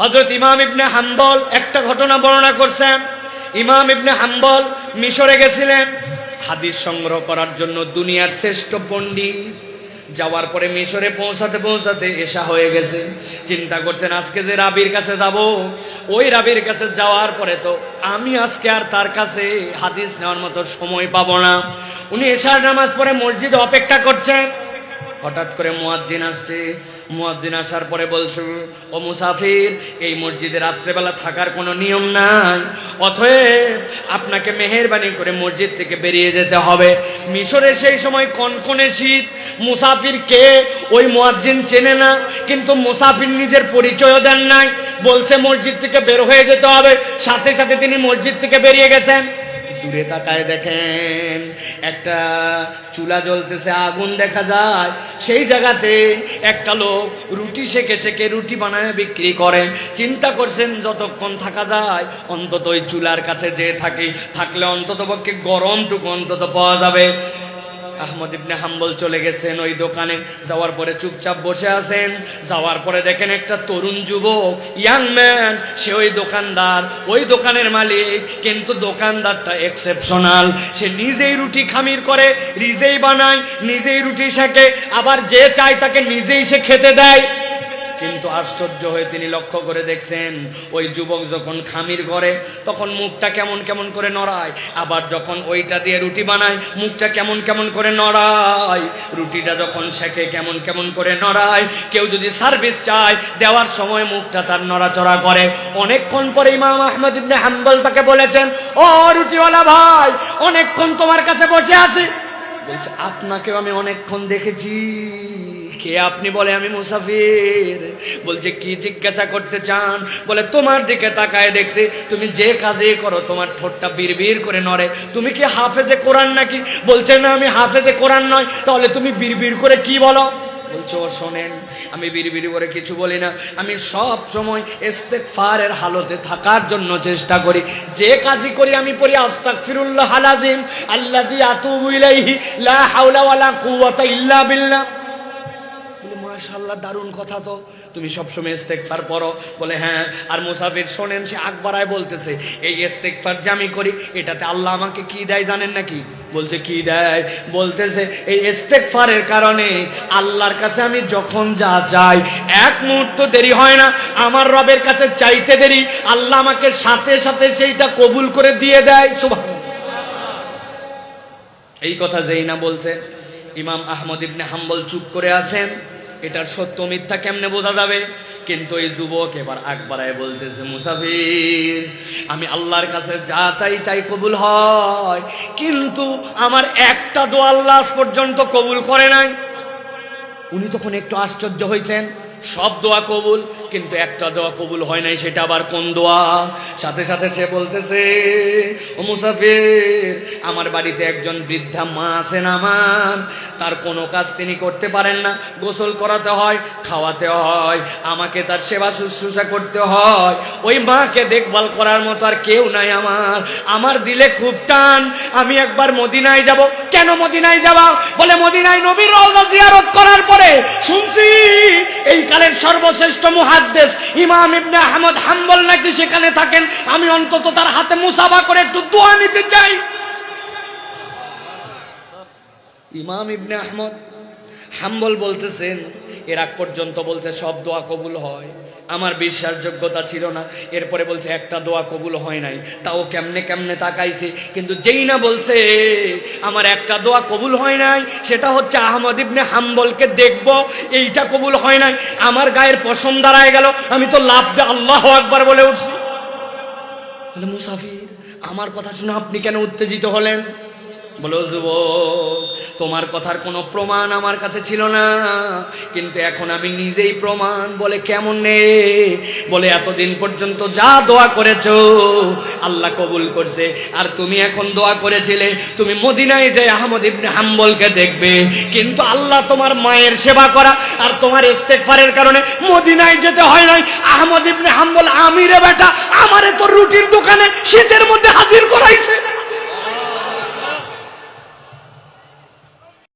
হজরত ইমাম ইবনে হাম্বল একটা ঘটনা বর্ণনা করছেন। ইমাম ইবনে হাম্বল মিশরে গেছিলেন। হাদিস সংগ্রহ করার জন্য দুনিয়ার শ্রেষ্ঠ পণ্ডিত। যাওয়ার পরে মিশরে পৌঁছাতে পৌঁছাতে এসা হয়ে গেছে। চিন্তা করছেন, আজকে যে রাবির কাছে যাব? ওই রাবির কাছে যাওয়ার পরে তো আমি আজকে আর তার কাছে হাদিস নেওয়ার মতো সময় পাবো না। উনি এশার নামাজ পরে মসজিদে অপেক্ষা করছেন। হঠাৎ করে মুয়াজ্জিন আসছে। মুয়াজ্জিন আসার পরে বলছে, ও মুসাফির, এই মসজিদে রাত্রেবেলা থাকার কোনো নিয়ম নাই। অতএব আপনাকে মেহেরবানি করে মসজিদ থেকে বেরিয়ে যেতে হবে। মিশরে সেই সময় কনকনে শীত। মুসাফির কে ওই মুয়াজ্জিন চেনে না, কিন্তু মুসাফির নিজের পরিচয়ও দেন নাই। বলছে, মসজিদ থেকে বের হয়ে যেতে হবে। সাথে সাথে তিনি মসজিদ থেকে বেরিয়ে গেছেন। দূরে তাকায় দেখেন, একটা চুলা জ্বলতেছে, আগুন দেখা যায়। সেই জায়গাতে একটা লোক রুটি সেকে সেকে রুটি বানায় বিক্রি করেন চিন্তা করছেন যতক্ষণ থাকা যায়, অন্তত ওই চুলার কাছে যে থাকি। থাকলে অন্তত পক্ষে গরমটুকু অন্তত পাওয়া যাবে। আহমদ ইবনে হাম্বল চলে গেছেন ওই দোকানে, যাওয়ার পরে চুপচাপ বসে আছেন। যাওয়ার পরে দেখেন একটা তরুণ যুবক, ইয়াং ম্যান, সে ওই দোকানদার, ওই দোকানের মালিক, কিন্তু দোকানদারটা এক্সেপশনাল। সে নিজেই রুটি খামির করে, নিজেই বানায়, নিজেই রুটি শেখে, আবার যে চায় তাকে নিজেই সে খেতে দেয়। কিন্তু আশ্চর্য হয়ে তিনি লক্ষ্য করে দেখছেন, ওই যুবক যখন খামির করে তখন মুখটা কেমন কেমন করে নড়ায়। আবার যখন ওইটা দিয়ে রুটি বানায়, মুখটা কেমন কেমন করে নড়ায়। রুটিটা যখন শেখে কেমন কেমন করে নড়ায়। কেউ যদি সার্ভিস চায়, দেওয়ার সময় মুখটা তার নড়াচড়া করে। অনেকক্ষণ পরে ইমাম আহমদ ইবনে হাম্বল তাকে বলেছেন, ও রুটিওয়ালা ভাই, অনেকক্ষণ তোমার কাছে বসে আছি। বলছে, আপনাকেও আমি অনেকক্ষণ দেখেছি। কে আপনি বলে আমি মুসাফির? বলছে, কি জিজ্ঞাসা করতে চান? বলে, তোমার দিকে তাকায় দেখছি। তুমি যে কাজে করো, তোমার ঠোঁটটা বিড়বিড় করে নড়ে। তুমি কি হাফেজে কোরআন নাকি? বলছে, না, আমি হাফেজে কোরআন নয়। তাহলে তুমি বিড়বিড় করে কি বলো? বলছো, শোনেন, আমি বিড়বিড়ি করে কিছু বলি না। আমি সব সময় ইস্তেকফারের হালতে থাকার জন্য চেষ্টা করি। যে কাজই করি, আমি পড়ি আস্তাগফিরুল্লাহ আলাজিম আল্লাহ আতুবু লা হাওলা ওয়ালা কুওয়াতা ইল্লা বিল্লাহ। বলে মাশাল্লাহ দারুণ কথা তো। তুমি সবসময় ইস্তেকফার পড়ো। বলে হ্যাঁ। আর মুসাফির শোনেন, সে আকবরায় বলতেছে, এই ইস্তেকফার যে আমি করি, এটাতে আল্লাহ আমাকে কি দেয় জানেন নাকি? বলছে, কি দেয়? বলতেছে, এই ইস্তেকফারের কারণে আল্লাহর কাছে আমি যখন যা চাই, এক মুহূর্ত দেরি হয় না। আমার রবের কাছে চাইতে দেরি। আল্লাহ আমাকে সাথে সাথে সেইটা কবুল করে দিয়ে দেয়। সুবহান এই কথা যেই না বলছে, ইমাম আহমদ ইবনে হাম্বল চুপ করে আছেন। এটার সত্য মিথ্যা কেমনে বোঝা যাবে? কিন্তু এই যুবক এবার আকবরায় বলতেছে, মুসাফির, আমি আল্লাহর কাছে যা তাই তাই কবুল হয়। কিন্তু আমার একটা দো আল্লাহ পর্যন্ত কবুল করে নাই। উনি তখন একটু আশ্চর্য হয়েছেন সব দোয়া কবুল কিন্তু একটা দোয়া কবুল হয় নাই, সেটা আবার কোন দোয়া? সাথে সাথে সে বলতেছে, ও মুসাফির, আমার বাড়িতে একজন বৃদ্ধা মা আছেন আমার। তার কোনো কাজ তিনি করতে পারেন না। গোসল করাতে হয়, খাওয়াতে হয়, আমাকে তার সেবা শুশ্রূষা করতে হয়। ওই মাকে দেখভাল করার মতো আর কেউ নাই আমার। আমার দিলে খুব টান। আমি একবার মদিনায় যাব। কেন মদিনায় যাবা? বলে, মদিনায় নবীর রওজা জিয়ারত করার পরে, শুনছি, এই কালের সর্বশ্রেষ্ঠ মুহাদ্দেস ইমাম ইবনে আহমদ হাম্বল নাকি সেখানে থাকেন? আমি অন্তত তার হাতে মুসাফা করে একটু দোয়া নিতে চাই। ইমাম ইবনে আহমদ হাম্বল বলতেছেন, এর আগ পর্যন্ত বলছে সব দোয়া কবুল হয়। আমার বিশ্বাসযোগ্যতা ছিল না, এরপরে বলছে একটা দোয়া কবুল হয় নাই। তাও কেমনে কেমনে তাকাইছে, কিন্তু যেই না বলছে, আমার একটা দোয়া কবুল হয় নাই, সেটা হচ্ছে আহমদ ইবনে হাম্বলকে দেখব, এইটা কবুল হয় নাই। আমার গায়ের পশম দাঁড়ায় গেল, আমি তো লাভ দে আল্লাহ একবার বলে উঠছি। মুসাফির, আমার কথা শুনে আপনি কেন উত্তেজিত হলেন? বলো যুবক তোমার কথার কোনো প্রমাণ আমার কাছে ছিল না। কিন্তু এখন আমি নিজেই প্রমাণ বলে কেমন নে? বলে এতদিন পর্যন্ত যা দোয়া করেছ, আল্লাহ কবুল করছে। আর তুমি এখন দোয়া করেছিলে, তুমি মদিনায় যে আহমদ ইবনে হাম্বলকে দেখবে। কিন্তু আল্লাহ তোমার মায়ের সেবা করা আর তোমার ইস্তেকফারের কারণে মদিনায় যেতে হয় নাই। আহমদ ইবনে হাম্বল আমিরে বেটা, আমারে তো রুটির দোকানে শীতের মধ্যে হাজির করাইছে।